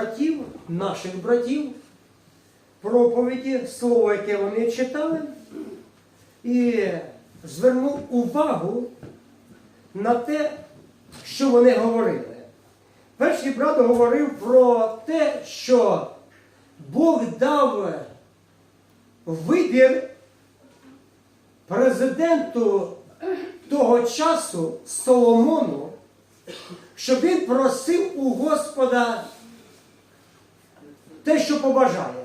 братів, наших братів, проповіді, слово, яке вони читали, і звернув увагу на те, що вони говорили. Перший брат говорив про те, що Бог дав вибір президенту того часу Соломону, щоб він просив у Господа те, що побажає.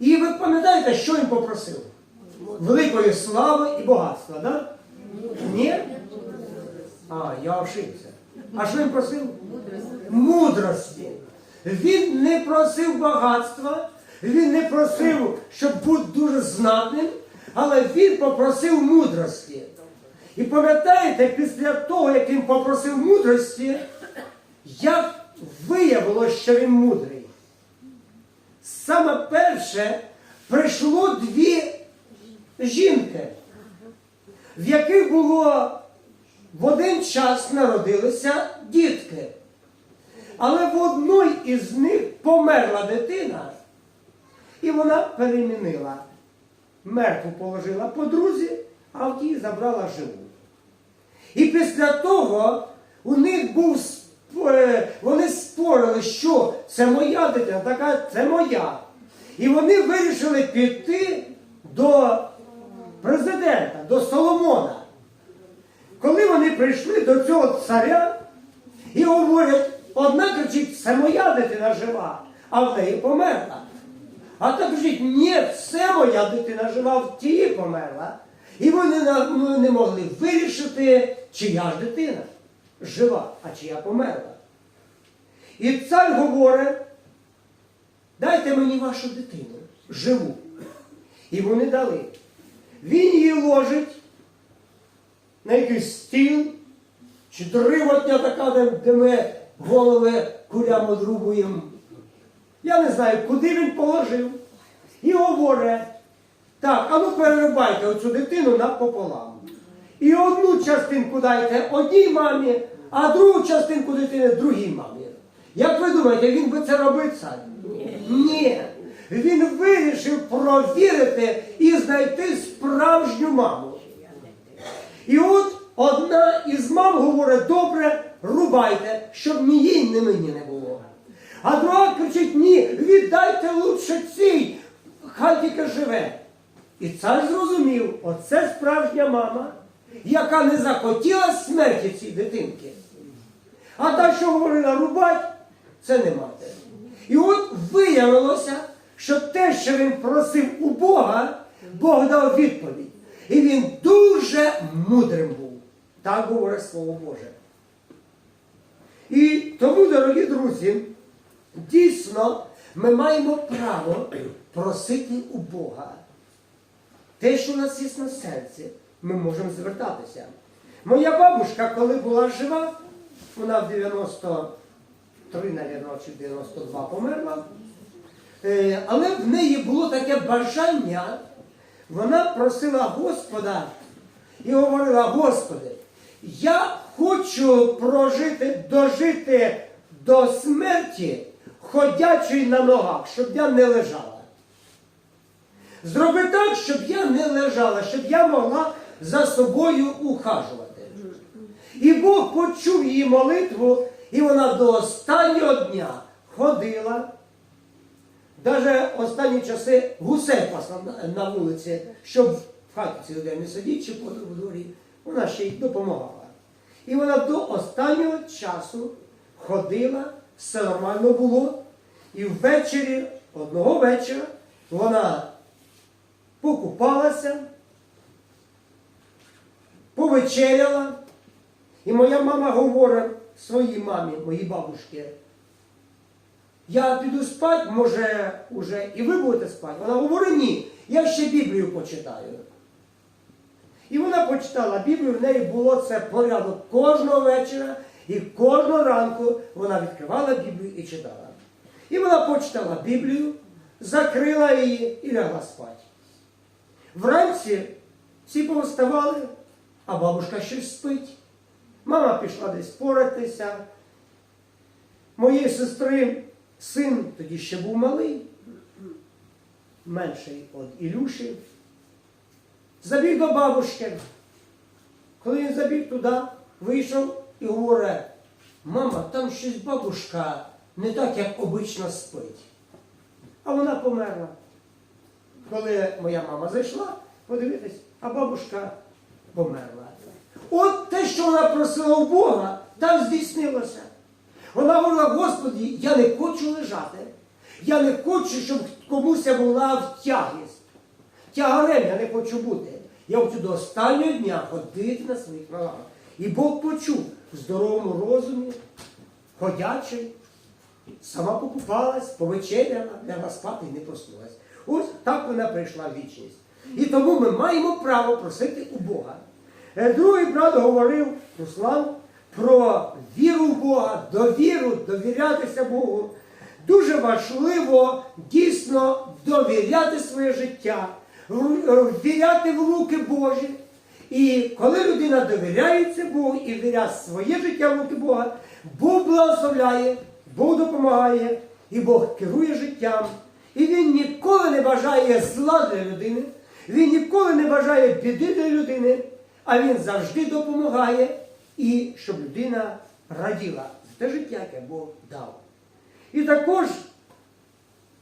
І ви пам'ятаєте, що він попросив? Великої слави і багатства, да? Ні? А, я ошибся. А що він просив? Мудрості. Він не просив багатства, він не просив, щоб бути дуже знатним, але він попросив мудрості. І пам'ятаєте, після того, як він попросив мудрості, як виявилося, що він мудрий. Саме перше прийшло дві жінки, в яких було в один час народилися дітки. Але в одної із них померла дитина, і вона перемінила. Мертву положила подрузі, а в тій забрала живу. І після того у них був вони спорили, що це моя дитина, така це моя. І вони вирішили піти до президента, до Соломона. Коли вони прийшли до цього царя і говорять, одна кричить, це моя дитина жива, а в неї померла. А та кричить, ні, це моя дитина жива, в тії померла. І вони ну, не могли вирішити, чия ж дитина жива, а чия померла. І цар говорить, дайте мені вашу дитину, живу. І вони дали. Він її ложить на якийсь стіл, чи дривотня така, де ми голови курям одрубуємо. Я не знаю, куди він положив. І говорить, так, а ну перерубайте оцю дитину напополам. І одну частинку дайте одній мамі, а другу частинку дитини другій мамі. Як ви думаєте, він би це робив цар? Ні. Він вирішив провірити і знайти справжню маму. І от одна із мам говорить, добре, рубайте, щоб ні їй, ні мені не було. А друга кричить, ні, віддайте лучше цій, хай тільки живе. І цар зрозумів, оце справжня мама, яка не захотіла смерті цій дитинки. А та, що говорила рубать, це не мати. І от виявилося, що те, що він просив у Бога, Бог дав відповідь. І він дуже мудрим був. Так говорить Слово Боже. І тому, дорогі друзі, дійсно ми маємо право просити у Бога. Те, що у нас є на серці, ми можемо звертатися. Моя бабушка, коли була жива, вона в 93, навірно, чи 92 померла. Е, Але в неї було таке бажання, вона просила Господа і говорила, Господи, я хочу прожити, дожити до смерті, ходячи на ногах, щоб я не лежала. Зроби так, щоб я не лежала, щоб я могла за собою ухажувати. І Бог почув її молитву, і вона до останнього дня ходила. Навіть останні часи гусей пасла на- вулиці, щоб в хаті цілий день не сидіти чи по дворі, вона ще й допомагала. І вона до останнього часу ходила, все нормально було. І ввечері, одного вечора, вона покупалася, повечеряла. І моя мама говорить своїй мамі, моїй бабушці, я піду спати, може, уже і ви будете спати. Вона говорить, ні, я ще Біблію почитаю. І вона почитала Біблію, в неї було це порядок кожного вечора і кожного ранку вона відкривала Біблію і читала. І вона почитала Біблію, закрила її і лягла спати. Вранці всі повставали, а бабушка щось спить. Мама пішла десь поратися. Моєї сестри син тоді ще був малий, менший від Ілюші, забіг до бабушки. Коли він забіг туди, вийшов і говорить, мама, там щось бабушка не так, як обично спить. А вона померла. Коли моя мама зайшла, подивитись, а бабушка померла. От те, що вона просила у Бога, там здійснилося. Вона говорила, Господі, я не хочу лежати. Я не хочу, щоб комусь була в тягість. Тягарем я не хочу бути. Я хочу до останнього дня ходити на своїх ногах. І Бог почув в здоровому розумі, ходячий, сама покупалась, повечеряла, лягла спати і не проснулась. Ось так вона прийшла в вічність. І тому ми маємо право просити у Бога. Другий брат говорив, Руслан, про віру в Бога, довіру, довірятися Богу. Дуже важливо дійсно довіряти своє життя, віряти в руки Божі. І коли людина довіряється Богу і віряє своє життя в руки Бога, Бог благословляє, Бог допомагає, і Бог керує життям. І Він ніколи не бажає зла для людини, він ніколи не бажає біди для людини, а він завжди допомагає, і щоб людина раділа за те життя, яке Бог дав. І також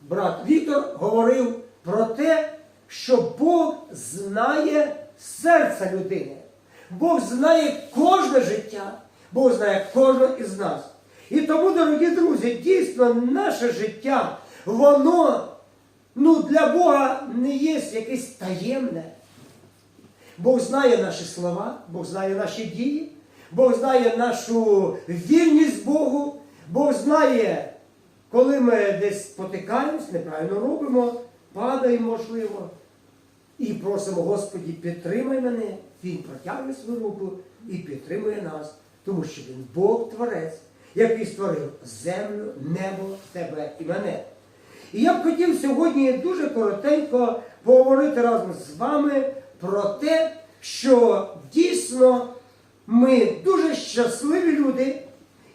брат Віктор говорив про те, що Бог знає серце людини. Бог знає кожне життя, Бог знає кожного із нас. І тому, дорогі друзі, дійсно наше життя, воно ну, для Бога не є якесь таємне. Бог знає наші слова, Бог знає наші дії, Бог знає нашу вірність Богу, Бог знає, коли ми десь спотикаємось, неправильно робимо, падаємо, можливо, і просимо, Господі, підтримай мене, Він протягує свою руку і підтримує нас, тому що Він Бог Творець, який створив землю, небо, тебе і мене. І я б хотів сьогодні дуже коротенько поговорити разом з вами про те, що дійсно ми дуже щасливі люди,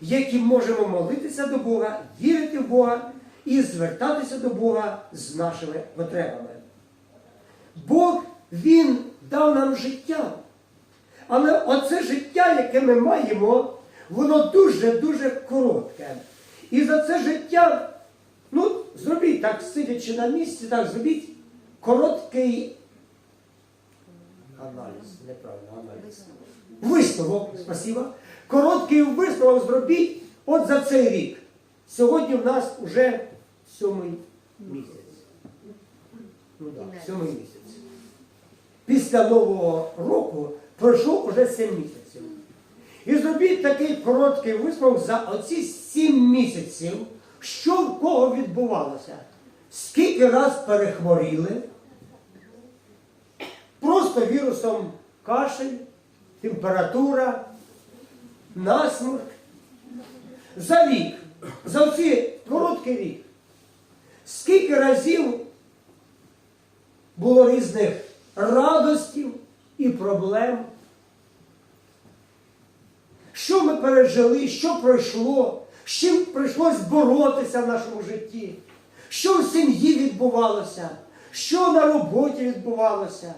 які можемо молитися до Бога, вірити в Бога і звертатися до Бога з нашими потребами. Бог Він дав нам життя. Але оце життя, яке ми маємо, воно дуже-дуже коротке. І за це життя, ну, зробіть так, сидячи на місці, так, зробіть короткий аналіз, неправильно аналіз. Висновок, спасибо. Короткий висновок зробіть от за цей рік. Сьогодні в нас вже сьомий місяць. Ну так, сьомий місяць. Після Нового року пройшло вже сім місяців. І зробіть такий короткий висновок за оці сім місяців, що в кого відбувалося. Скільки раз перехворіли, просто вірусом кашель, температура, насморк. За рік, за цей короткий рік, скільки разів було різних радостів і проблем. Що ми пережили, що пройшло, з чим прийшлось боротися в нашому житті, що в сім'ї відбувалося, що на роботі відбувалося,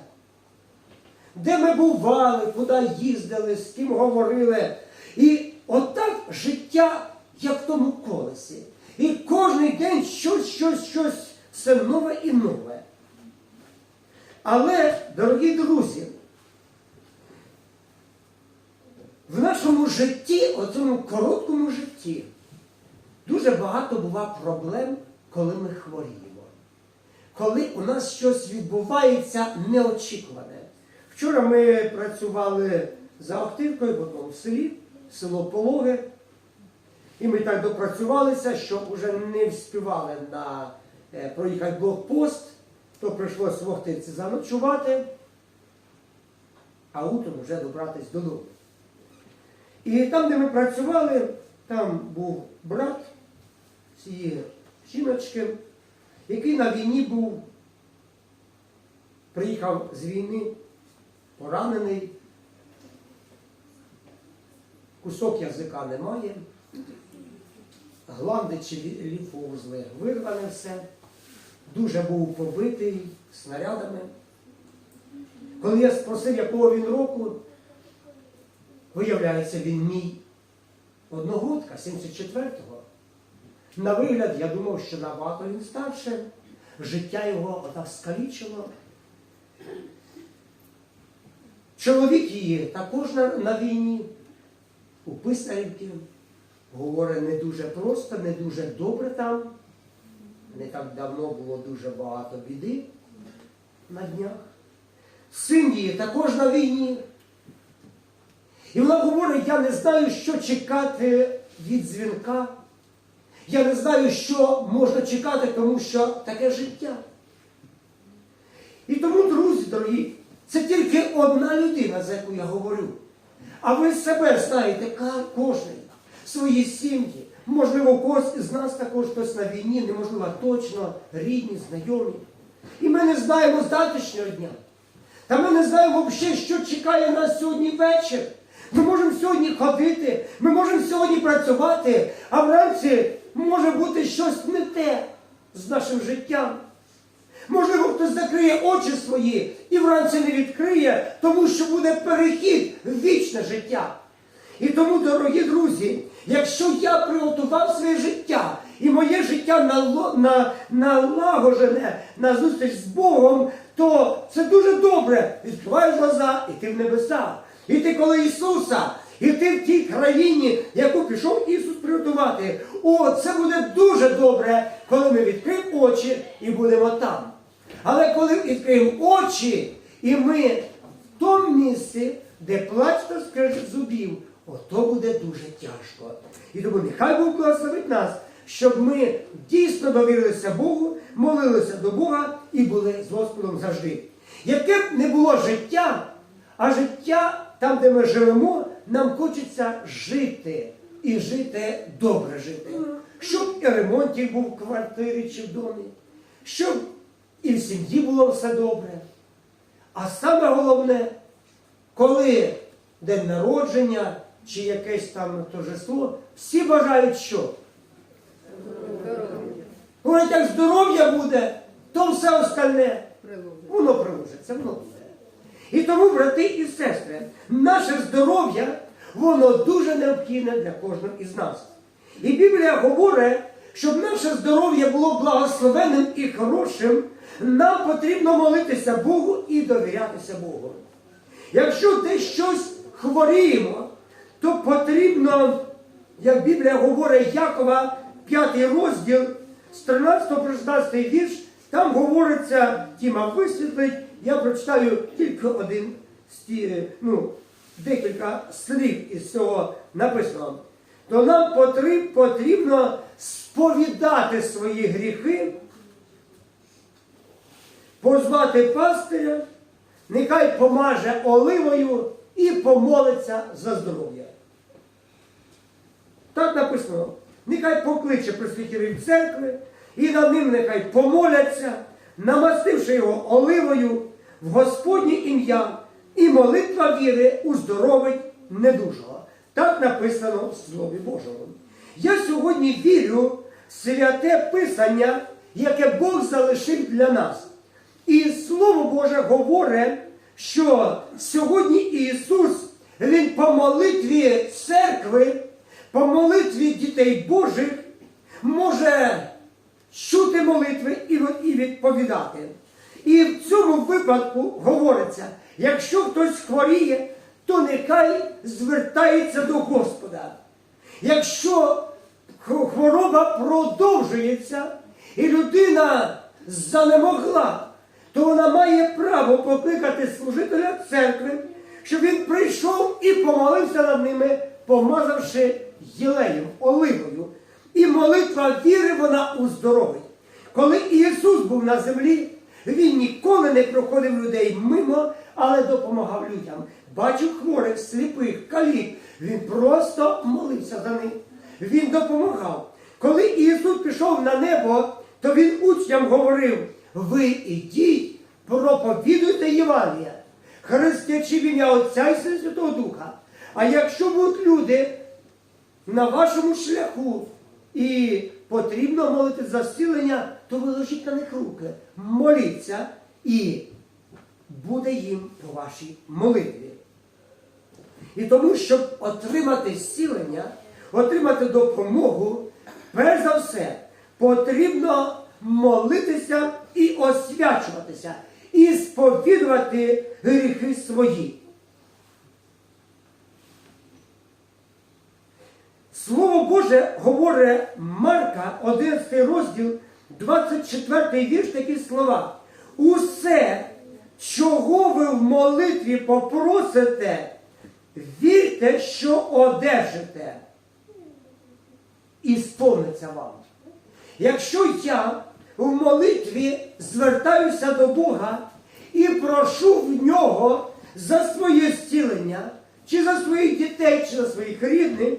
де ми бували, куди їздили, з ким говорили. І отак життя, як в тому колесі. І кожен день щось, щось, щось все нове і нове. Але, дорогі друзі, в нашому житті, оцьому короткому житті, дуже багато бува проблем, коли ми хворіємо. Коли у нас щось відбувається неочікуване. Вчора ми працювали за Охтиркою в одному селі, село Пологи. І ми так допрацювалися, що вже не вспівали на е, проїхати блокпост, то прийшлося в Охтирці заночувати, а утром вже добратися додому. І там, де ми працювали, там був брат цієї жіночки, який на війні був, приїхав з війни, поранений, кусок язика немає, гланди чи лі- лімфоузли вирване все. Дуже був побитий снарядами. Коли я спросив, якого він року, виявляється, він мій одногодка, 74-го. На вигляд, я думав, що набагато він старше. Життя його скалічило. Чоловік її також на, на війні, у Писарівці. Говорить, не дуже просто, не дуже добре там. Не так давно було дуже багато біди на днях. Син її також на війні. І вона говорить, я не знаю, що чекати від дзвінка. Я не знаю, що можна чекати, тому що таке життя. І тому, друзі дорогі, це тільки одна людина, за яку я говорю. А ви себе знаєте, кожен, свої сім'ї. Можливо, когось із нас також хтось на війні, неможливо точно, рідні, знайомі. І ми не знаємо з завтрашнього дня. Та ми не знаємо взагалі, що чекає нас сьогодні вечір. Ми можемо сьогодні ходити, ми можемо сьогодні працювати, а вранці може бути щось не те з нашим життям. Можливо, хтось закриє очі свої і вранці не відкриє, тому що буде перехід в вічне життя. І тому, дорогі друзі, якщо я приготував своє життя і моє життя налагоджене на зустріч з Богом, то це дуже добре. Відкриваєш глаза і ти в небесах. І ти коли Ісуса, і ти в тій країні, яку пішов Ісус приготувати. О, це буде дуже добре, коли ми відкриємо очі і будемо там. Але коли відкриємо очі, і ми в тому місці, де плач та скрежет зубів, ото буде дуже тяжко. І тому нехай Бог благословить нас, щоб ми дійсно довірилися Богу, молилися до Бога і були з Господом завжди. Яке б не було життя, а життя там, де ми живемо, нам хочеться жити і жити добре жити. Щоб і ремонтів був в квартирі чи в домі, щоб і в сім'ї було все добре. А саме головне, коли день народження чи якесь там торжество, всі бажають що? Говорять, як здоров'я буде, то все остальне. Воно приложиться, воно буде. І тому, брати і сестри, наше здоров'я, воно дуже необхідне для кожного із нас. І Біблія говорить, щоб наше здоров'я було благословенним і хорошим, нам потрібно молитися Богу і довірятися Богу. Якщо десь щось хворіємо, то потрібно, як Біблія говорить, Якова, 5 розділ, з 13 по 16 вірш, там говориться, Тіма висвітлить, я прочитаю тільки один ну, декілька слів із цього написано. То нам потрібно сповідати свої гріхи, позвати пастиря, нехай помаже оливою і помолиться за здоров'я. Так написано. Нехай покличе просвітірів церкви, і над ним нехай помоляться, намастивши його оливою в Господнє ім'я, і молитва віри уздоровить недужого. Так написано в Слові Божому. Я сьогодні вірю в святе Писання, яке Бог залишив для нас. І Слово Боже говорить, що сьогодні Ісус, Він по молитві церкви, по молитві дітей Божих може чути молитви і відповідати. І в цьому випадку говориться, якщо хтось хворіє, то нехай звертається до Господа. Якщо хвороба продовжується і людина занемогла, то вона має право покликати служителя церкви, щоб він прийшов і помолився над ними, помазавши єлеєм, оливою. І молитва віри вона уздоровить. Коли Ісус був на землі, Він ніколи не проходив людей мимо, але допомагав людям. Бачив хворих, сліпих, калік. Він просто молився за них. Він допомагав. Коли Ісус пішов на небо, то Він учням говорив: ви ідіть, проповідуйте Євангелія, хрестячи в ім'я Отця і Святого Духа. А якщо будуть люди на вашому шляху і потрібно молити за зцілення, то виложіть на них руки, моліться, і буде їм по вашій молитві. І тому, щоб отримати зцілення, отримати допомогу, перш за все, потрібно молитися і освячуватися, і сповідувати гріхи свої. Слово Боже говорить Марка, 11 розділ, 24 вірш, такі слова. Усе, чого ви в молитві попросите, вірте, що одержите, і сповниться вам. Якщо я в молитві звертаюся до Бога і прошу в нього за своє зцілення, чи за своїх дітей, чи за своїх рідних,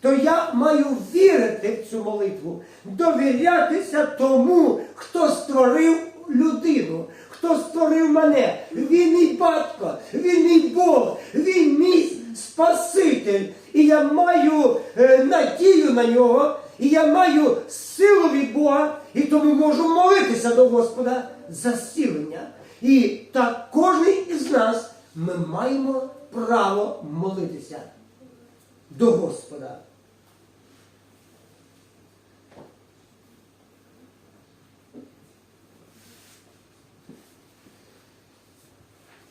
то я маю вірити в цю молитву, довірятися тому, хто створив людину, хто створив мене. Він мій батько, він мій Бог, він мій Спаситель. І я маю е, надію на нього, і я маю силу від Бога, і тому можу молитися до Господа за зцілення. І так кожен із нас ми маємо право молитися до Господа.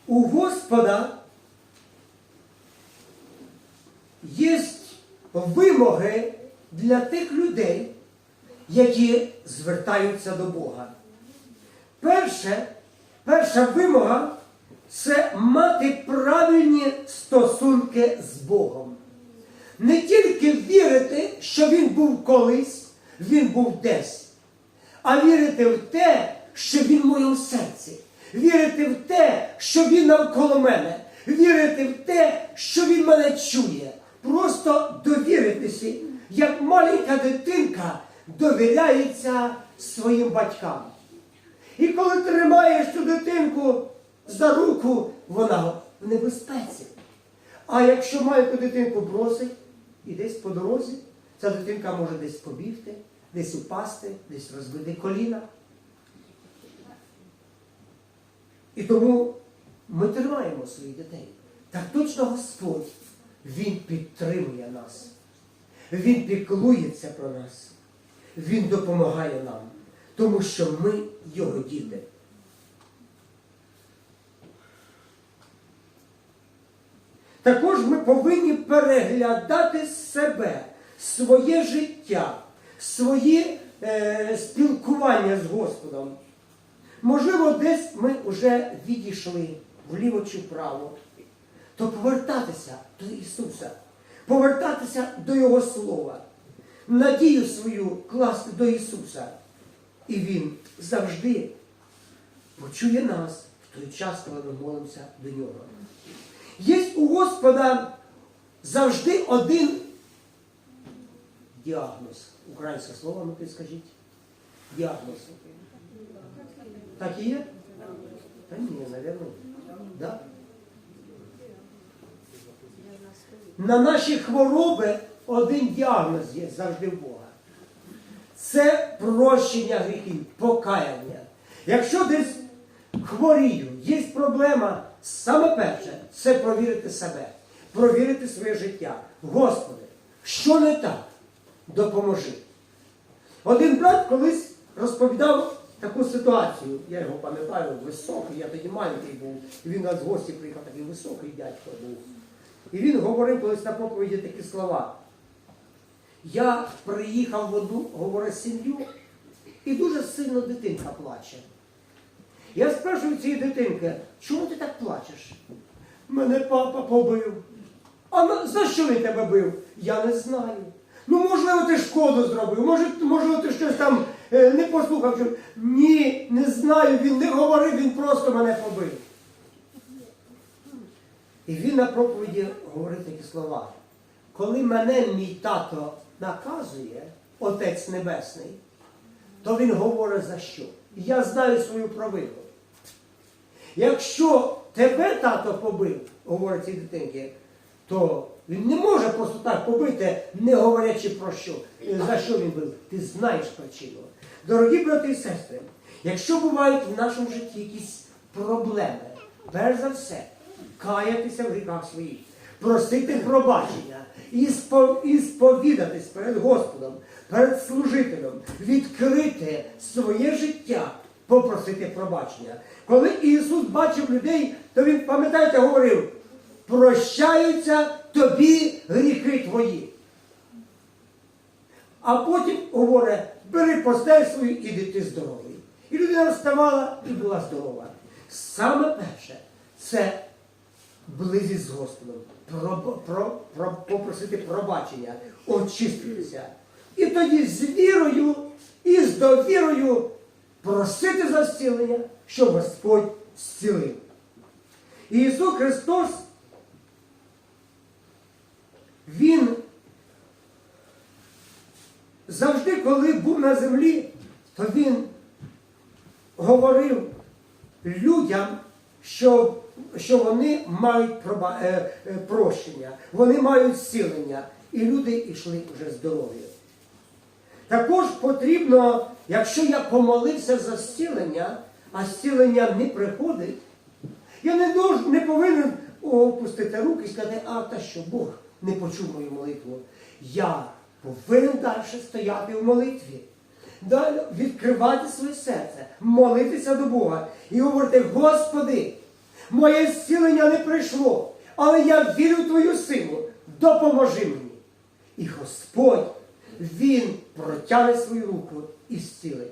У Господа є вимоги для тих людей, які звертаються до Бога. Перше, перша вимога це мати правильні стосунки з Богом. Не тільки вірити, що Він був колись, Він був десь, а вірити в те, що Він в моєму серці. Вірити в те, що Він навколо мене. Вірити в те, що Він мене чує. Просто довіритися, як маленька дитинка довіряється своїм батькам. І коли тримаєш цю дитинку за руку, вона в небезпеці. А якщо маленьку дитинку бросить і десь по дорозі, ця дитинка може десь побігти, десь упасти, десь розбити коліна. І тому ми тримаємо своїх дітей. Так точно Господь, Він підтримує нас. Він піклується про нас. Він допомагає нам, тому що ми його діти. Також ми повинні переглядати себе, своє життя, свої е, спілкування з Господом. Можливо, десь ми вже відійшли вліво чи вправо, то повертатися до Ісуса, повертатися до Його Слова, надію свою класти до Ісуса. І Він завжди почує нас в той час, коли ми молимося до Нього. Є у Господа завжди один діагноз. Українське слово, ну ти скажіть. Діагноз. Так і є? Та ні, наверное. Да? На наші хвороби один діагноз є завжди в Бога. Це прощення гріхів, покаяння. Якщо десь хворію, є проблема, саме перше це провірити себе, провірити своє життя. Господи, що не так? Допоможи. Один брат колись розповідав таку ситуацію. Я його пам'ятаю, високий, я тоді маленький був. Він у нас в гості приїхав, такий високий дядько був. І він говорив колись на проповіді такі слова. Я приїхав в одну, говорить, сім'ю, і дуже сильно дитинка плаче. Я спрашиваю цієї дитинки, чому ти так плачеш? Мене папа побив. А за що він тебе бив? Я не знаю. Ну, можливо, ти шкоду зробив, може, можливо, ти щось там е, не послухав. Ні, не знаю, він не говорив, він просто мене побив. І він на проповіді говорить такі слова. Коли мене мій тато наказує, Отець Небесний, то він говорить за що? Я знаю свою провину. Якщо тебе тато побив, говорить цій дитинки, то він не може просто так побити, не говорячи про що, за що він бив. Ти знаєш причину. Дорогі брати і сестри, якщо бувають в нашому житті якісь проблеми, перш за все, каятися в гріхах своїх, просити пробачення і сповідатись перед Господом, перед служителем, відкрити своє життя, попросити пробачення. Коли Ісус бачив людей, то Він, пам'ятаєте, говорив, прощаються тобі гріхи твої. А потім говорить, бери постель свою і ти здоровий. І людина вставала і була здорова. Саме перше це близість з Господом, про, про, про, попросити пробачення, очиститися. І тоді з вірою і з довірою просити за зцілення, щоб Господь зцілив. І Ісус Христос, Він завжди, коли був на землі, то Він говорив людям, що, що вони мають проба, е, е, прощення, вони мають зцілення, і люди йшли вже здорові. Також потрібно, якщо я помолився за зцілення, а зцілення не приходить, я не, дож, не повинен опустити руки і сказати, а та що Бог не почув мою молитву. Я повинен далі стояти в молитві. Далі відкривати своє серце, молитися до Бога і говорити, Господи, моє зцілення не прийшло, але я вірю в Твою силу, допоможи мені. І Господь, Він протягне свою руку і зцілить.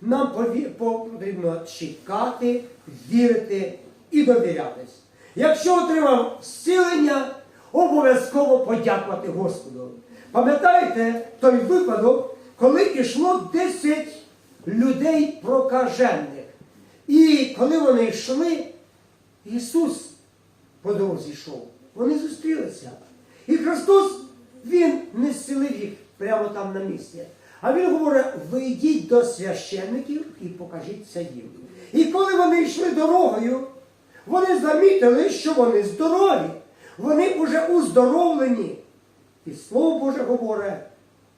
Нам потрібно чекати, вірити і довірятись. Якщо отримав зцілення, обов'язково подякувати Господу. Пам'ятаєте той випадок, коли йшло 10 людей прокажених. І коли вони йшли, Ісус по дорозі йшов. Вони зустрілися. І Христос, Він не зцілив їх прямо там на місці. А Він говорить, ви йдіть до священників і покажіться їм. І коли вони йшли дорогою, вони замітили, що вони здорові. Вони вже уздоровлені. І Слово Боже говорить,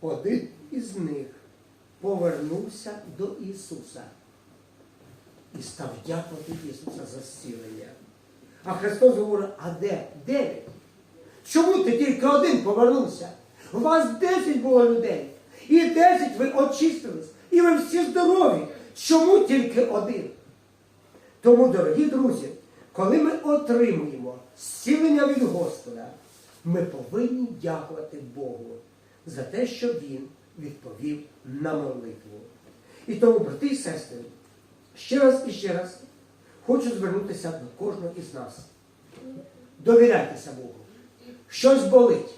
один із них повернувся до Ісуса і став дякувати Ісуса за зцілення. А Христос говорить, а де? Дев'ять. Чому ти тільки один повернувся? У вас десять було людей. І десять ви очистились. І ви всі здорові. Чому тільки один? Тому, дорогі друзі, коли ми отримуємо зцілення від Господа, ми повинні дякувати Богу за те, що Він відповів на молитву. І тому, брати і сестри, ще раз і ще раз хочу звернутися до кожного із нас. Довіряйтеся Богу. Щось болить,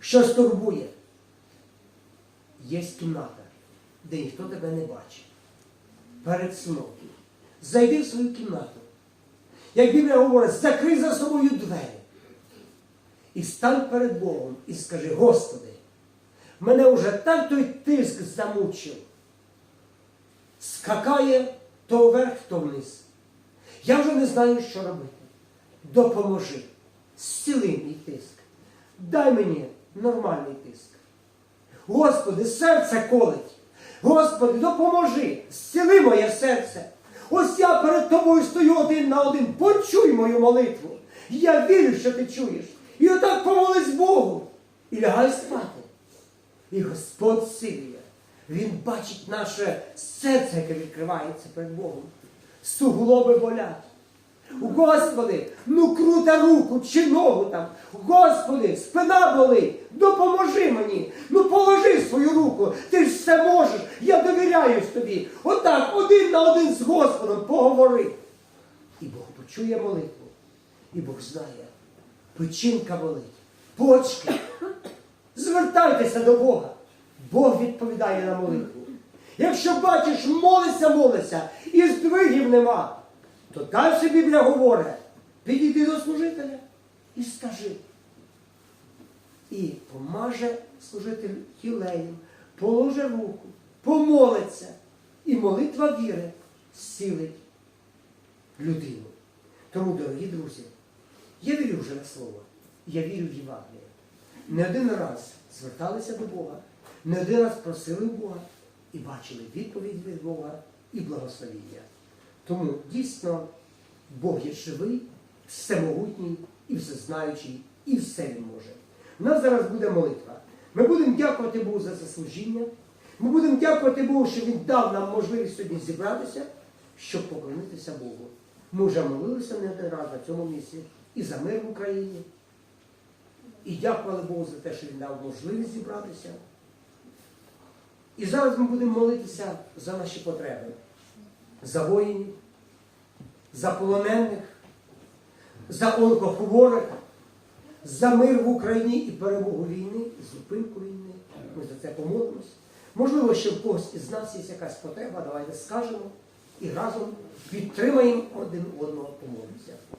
щось турбує. Є кімната, де ніхто тебе не бачить. Перед сном. Зайди в свою кімнату. Як Біблія говорить, закрий за собою двері. І стань перед Богом і скажи, Господи, мене вже так той тиск замучив. Скакає то вверх, то вниз. Я вже не знаю, що робити. Допоможи. Зціли мій тиск. Дай мені нормальний тиск. Господи, серце колить. Господи, допоможи, зціли моє серце. Ось я перед тобою стою один на один. Почуй мою молитву. Я вірю, що ти чуєш. І отак помолись Богу. І лягай спати. І Господь силує. Він бачить наше серце, яке відкривається перед Богом. Суглоби болять. Господи, ну крута руку чи ногу там. Господи, спина болить, допоможи мені. Ну положи свою руку, ти ж все можеш, я довіряюсь тобі. Отак, один на один з Господом поговори. І Бог почує молитву. І Бог знає, печінка болить, почки. Звертайтеся до Бога. Бог відповідає на молитву. Якщо бачиш, молися, молися, і здвигів нема, то далі Біблія говорить, підійди до служителя і скажи. І помаже служитель тілеєм, положи руку, помолиться, і молитва віри зцілить людину. Тому, дорогі друзі, я вірю вже на слово. я вірю в Євангеліє. Не один раз зверталися до Бога, не один раз просили Бога і бачили відповідь від Бога і благословіння. Тому дійсно Бог є живий, всемогутній і всезнаючий, і все Він може. У нас зараз буде молитва. Ми будемо дякувати Богу за це служіння. Ми будемо дякувати Богу, що Він дав нам можливість сьогодні зібратися, щоб поклонитися Богу. Ми вже молилися не один раз на цьому місці і за мир в Україні. І дякували Богу за те, що Він дав можливість зібратися. І зараз ми будемо молитися за наші потреби, за воїнів, за полонених, за онкохворих, за мир в Україні і перемогу війни, і зупинку війни. Ми за це помолимось. Можливо, ще в когось із нас є якась потреба, давайте скажемо і разом підтримаємо один одного, помолимося.